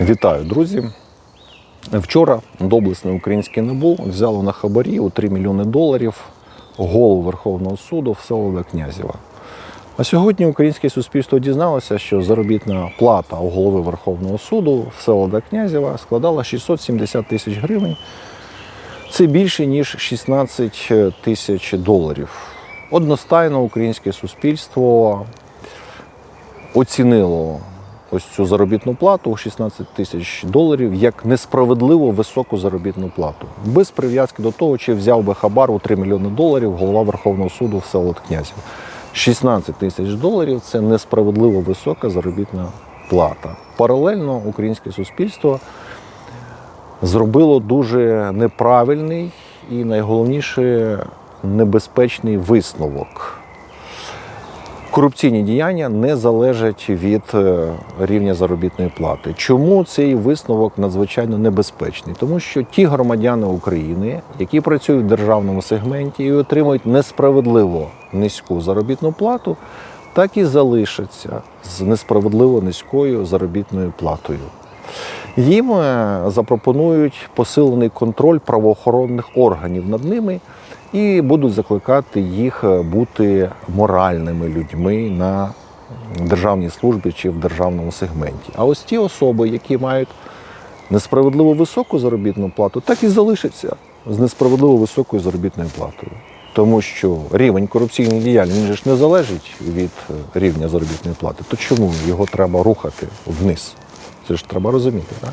Вітаю, друзі! Вчора доблесний український НАБУ взяло на хабарі у 3 мільйони доларів голову Верховного суду Всеволода Князєва. А сьогодні українське суспільство дізналося, що заробітна плата у голови Верховного суду Всеволода Князєва складала 670 тисяч гривень. Це більше ніж 16 тисяч доларів. Одностайно українське суспільство оцінило ось цю заробітну плату у 16 тисяч доларів як несправедливо високу заробітну плату, без прив'язки до того, чи взяв би хабар у 3 мільйони доларів голова Верховного суду Всеволод Князів. 16 тисяч доларів це несправедливо висока заробітна плата. Паралельно українське суспільство зробило дуже неправильний і найголовніше небезпечний висновок. Корупційні діяння не залежать від е, рівня заробітної плати. Чому цей висновок надзвичайно небезпечний? Тому що ті громадяни України, які працюють в державному сегменті і отримують несправедливо низьку заробітну плату, так і залишаться з несправедливо низькою заробітною платою. Їм е, запропонують посилений контроль правоохоронних органів над ними і будуть закликати їх е, бути моральними людьми на державній службі чи в державному сегменті. А ось ті особи, які мають несправедливо високу заробітну плату, так і залишаться з несправедливо високою заробітною платою. Тому що рівень він же ж не залежить від е, рівня заробітної плати. То чому його треба рухати вниз? Це ж треба розуміти. Так?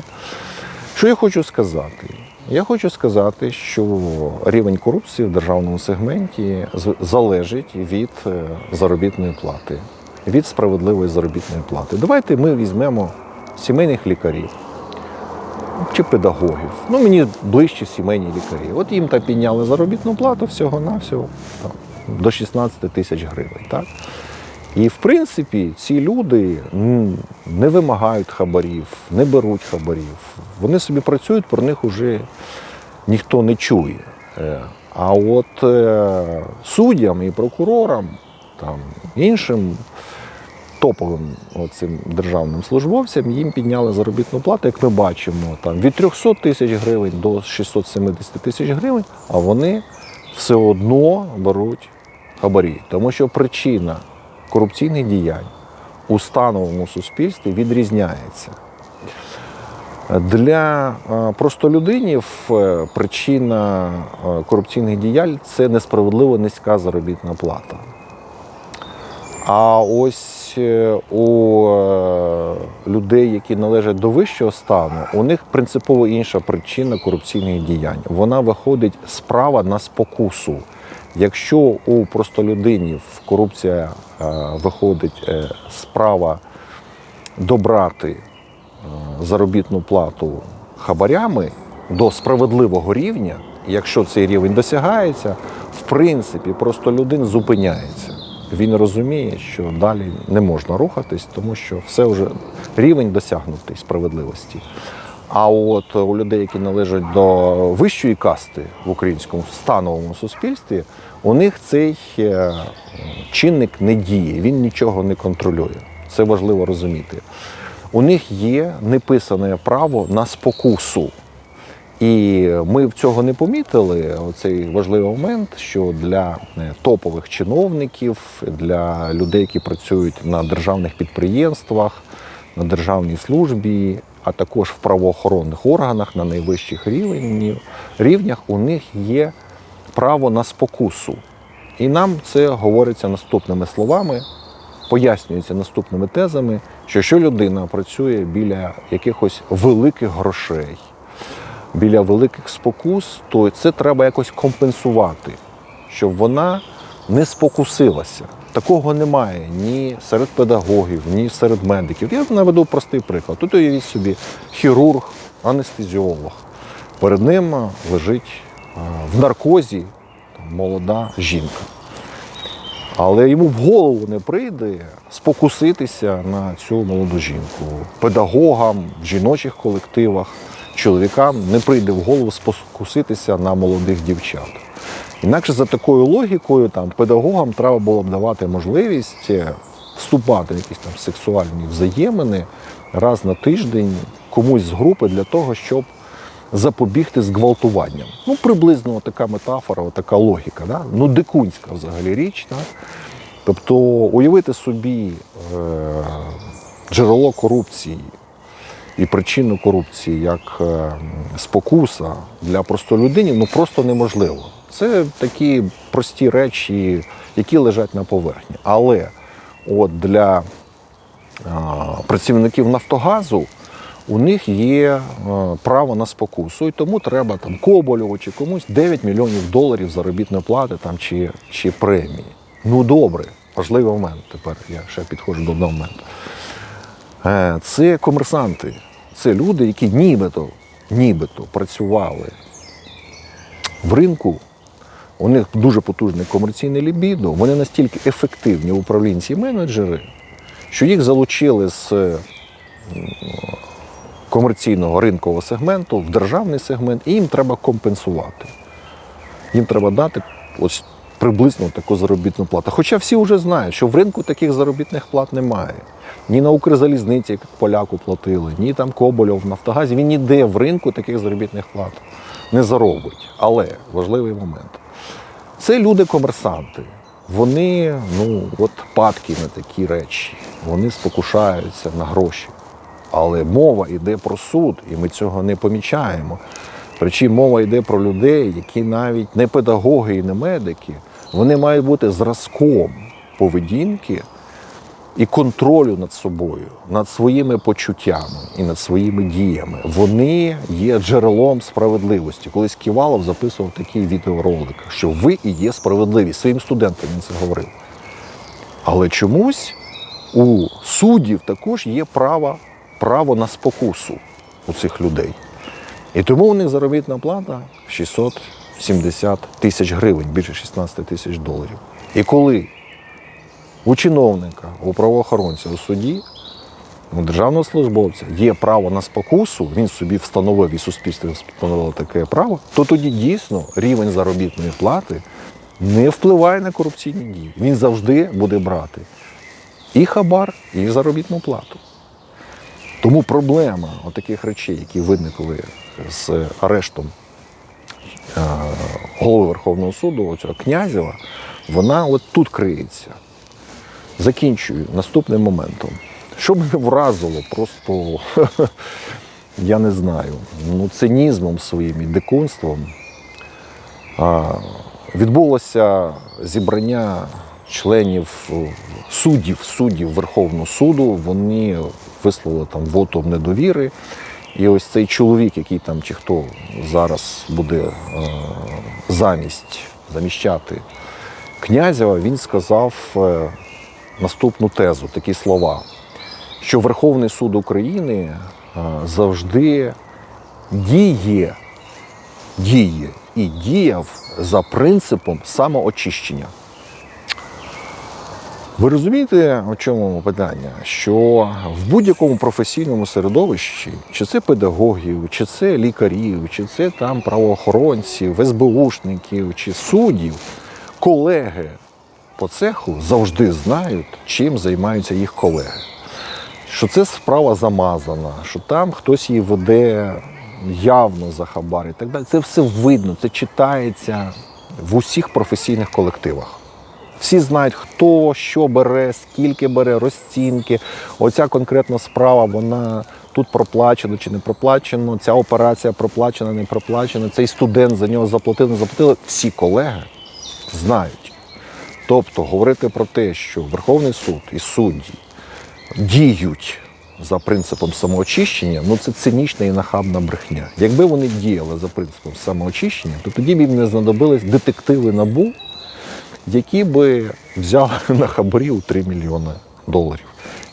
Що я хочу сказати? Я хочу сказати, що рівень корупції в державному сегменті залежить від е, заробітної плати, від справедливої заробітної плати. Давайте ми візьмемо сімейних лікарів чи педагогів. Ну, мені ближче сімейні лікарі. От їм там підняли заробітну плату всього-навсього там, до 16 тисяч гривень. Так? І в принципі ці люди не вимагають хабарів, не беруть хабарів. Вони собі працюють, про них вже ніхто не чує. Е, А от е, суддям і прокурорам, там, іншим топовим цим державним службовцям їм підняли заробітну плату, як ми бачимо, там, від 300 тисяч гривень до 670 тисяч гривень, а вони все одно беруть хабарі. Тому що причина корупційних діянь у становому суспільстві відрізняється. Для е, простолюдинів е, причина е, корупційних діянь це несправедливо низька заробітна плата. А ось у людей, які належать до вищого стану, у них принципово інша причина корупційних діянь. Вона виходить справа на спокусу. Якщо у простолюдинів корупція е, виходить е, справа добрати е, заробітну плату хабарями до справедливого рівня, якщо цей рівень досягається, в принципі, просто людина зупиняється. Він розуміє, що далі не можна рухатись, тому що все вже рівень досягнутий справедливості. А от у людей, які належать до вищої касти в українському становому суспільстві, у них цей е, чинник не діє, він нічого не контролює. Це важливо розуміти. У них є неписане право на спокусу. І ми в цього не помітили. Оцей важливий момент, що для е, топових чиновників, для людей, які працюють на державних підприємствах, на державній службі, а також в правоохоронних органах на найвищих рівнях, у них є право на спокусу. І нам це говориться наступними словами, пояснюється наступними тезами, що що людина працює біля якихось великих грошей біля великих спокус, то це треба якось компенсувати, щоб вона не спокусилася. Такого немає ні серед педагогів, ні серед медиків. Я наведу простий приклад. Тут уявіть собі хірург, анестезіолог. Перед ним лежить в наркозі молода жінка. Але йому в голову не прийде спокуситися на цю молоду жінку. Педагогам в жіночих колективах, чоловікам не прийде в голову спокуситися на молодих дівчат. Інакше за такою логікою, там педагогам треба було б давати можливість е, вступати в якісь там сексуальні взаємини раз на тиждень, комусь з групи для того, щоб запобігти зґвалтуванням. Ну, приблизно така метафора, така логіка. Да? Ну, дикунська взагалі річ. Так? Тобто уявити собі е, джерело корупції і причину корупції як е, спокуса для простолюдинів ну просто неможливо. Це такі прості речі, які лежать на поверхні. Але от для працівників Нафтогазу у них є право на спокусу, і тому треба там Коболєву чи комусь 9 мільйонів доларів заробітної плати там, чи, чи премії. Ну добре, важливий момент. Тепер я ще підходжу до одного моменту. Е, Це комерсанти, це люди, які нібито, нібито працювали в ринку. У них дуже потужне комерційне лібідо, вони настільки ефективні управлінці і менеджери, що їх залучили з комерційного ринкового сегменту в державний сегмент, і їм треба компенсувати. Їм треба дати ось приблизно таку заробітну плату. Хоча всі вже знають, що в ринку таких заробітних плат немає. Ні на Укрзалізниці, як поляку платили, ні там Кобольов в Нафтогазі. Він ніде в ринку таких заробітних плат не заробить. Але важливий момент. Це люди-комерсанти. Вони ну, от падки на такі речі. Вони спокушаються на гроші. Але мова йде про суд, і ми цього не помічаємо. Причому мова йде про людей, які навіть не педагоги і не медики, вони мають бути зразком поведінки і контролю над собою, над своїми почуттями і над своїми діями. Вони є джерелом справедливості. Колись Ківалов записував такий відеоролик, що ви і є справедливість. Своїм студентам він це говорив. Але чомусь у суддів також є право, право на спокусу у цих людей. І тому у них заробітна плата 670 тисяч гривень, більше 16 тисяч доларів. І коли у чиновника, у правоохоронця, у суді, у державного службовця є право на спокусу, він собі встановив і суспільство встановило таке право, то тоді дійсно рівень заробітної плати не впливає на корупційні дії. Він завжди буде брати і хабар, і заробітну плату. Тому проблема таких речей, які виникли з арештом е, голови Верховного суду, цього князєва, вона от тут криється. Закінчую наступним моментом. Що мене вразило, просто я не знаю, ну, цинізмом своїм і дикунством. А, відбулося зібрання членів е, суддів, суддів Верховного суду. Вони висловили там вотом недовіри. І ось цей чоловік, який там чи хто зараз буде е, замість заміщати князєва, він сказав е, наступну тезу, такі слова, що Верховний суд України е, завжди діє, діє і діяв за принципом самоочищення. Ви розумієте, у чому питання? Що в будь-якому професійному середовищі, чи це педагогів, чи це лікарів, чи це там правоохоронців, СБУшників, чи суддів, колеги по цеху завжди знають, чим займаються їх колеги. Що це справа замазана, що там хтось її веде явно за хабар і так далі. Це все видно, це читається в усіх професійних колективах. Всі знають, хто що бере, скільки бере, розцінки. Оця конкретна справа, вона тут проплачена чи не проплачено, ця операція проплачена, не проплачена, цей студент за нього заплатив, не заплатили. Всі колеги знають. Тобто говорити про те, що Верховний суд і судді діють за принципом самоочищення, ну це цинічна і нахабна брехня. Якби вони діяли за принципом самоочищення, то тоді б їм не знадобились детективи набу, які би взяли на хабарі у 3 мільйони доларів.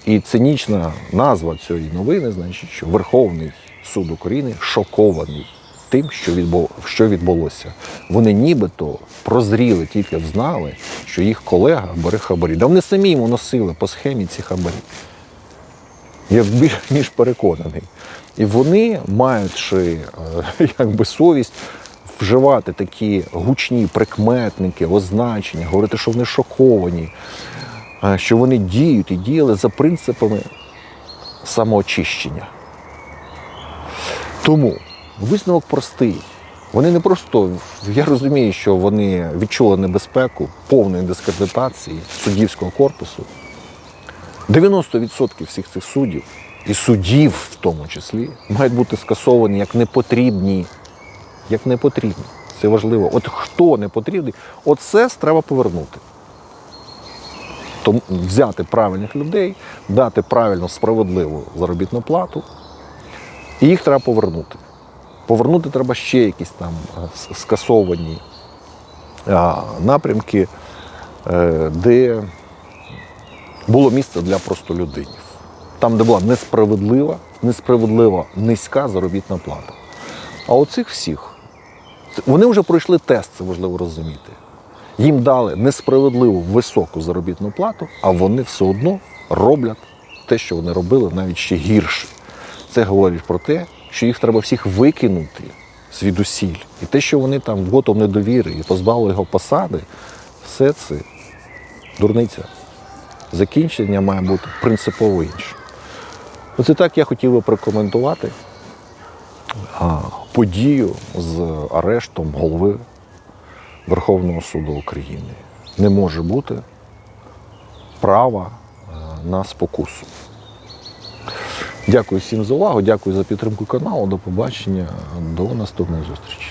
І цинічна назва цієї новини, значить, що Верховний суд України шокований тим, що відбу- що відбулося. Вони нібито прозріли, тільки взнали, що їх колега бере хабарі. Да вони самі йому носили по схемі ці хабарі. Я більш ніж переконаний. І вони, маючи е, якби совість, вживати такі гучні прикметники, означення, говорити, що вони шоковані, е, що вони діють і діяли за принципами самоочищення. Тому висновок простий. Вони не просто, я розумію, що вони відчули небезпеку повної дискредитації суддівського корпусу. 90% всіх цих суддів, і суддів в тому числі, мають бути скасовані як непотрібні. Як непотрібні. Це важливо. От хто не потрібний, оце треба повернути. Тому взяти правильних людей, дати правильну справедливу заробітну плату, і їх треба повернути. Повернути треба ще якісь там е, скасовані напрямки, е, де було місце для простолюдинів. Там, де була несправедлива, несправедлива низька заробітна плата. А оцих всіх, вони вже пройшли тест, це важливо розуміти. Їм дали несправедливу високу заробітну плату, а вони все одно роблять те, що вони робили, навіть ще гірше. Це говорить про те, що їх треба всіх викинути звідусіль. І те, що вони там вготом недовіри і позбавили його посади, все це дурниця. Закінчення має бути принципово інше. Оце так я хотів би прокоментувати подію з арештом голови Верховного суду України. Не може бути права е, на спокусу. Дякую всім за увагу, дякую за підтримку каналу. До побачення, до наступної зустрічі.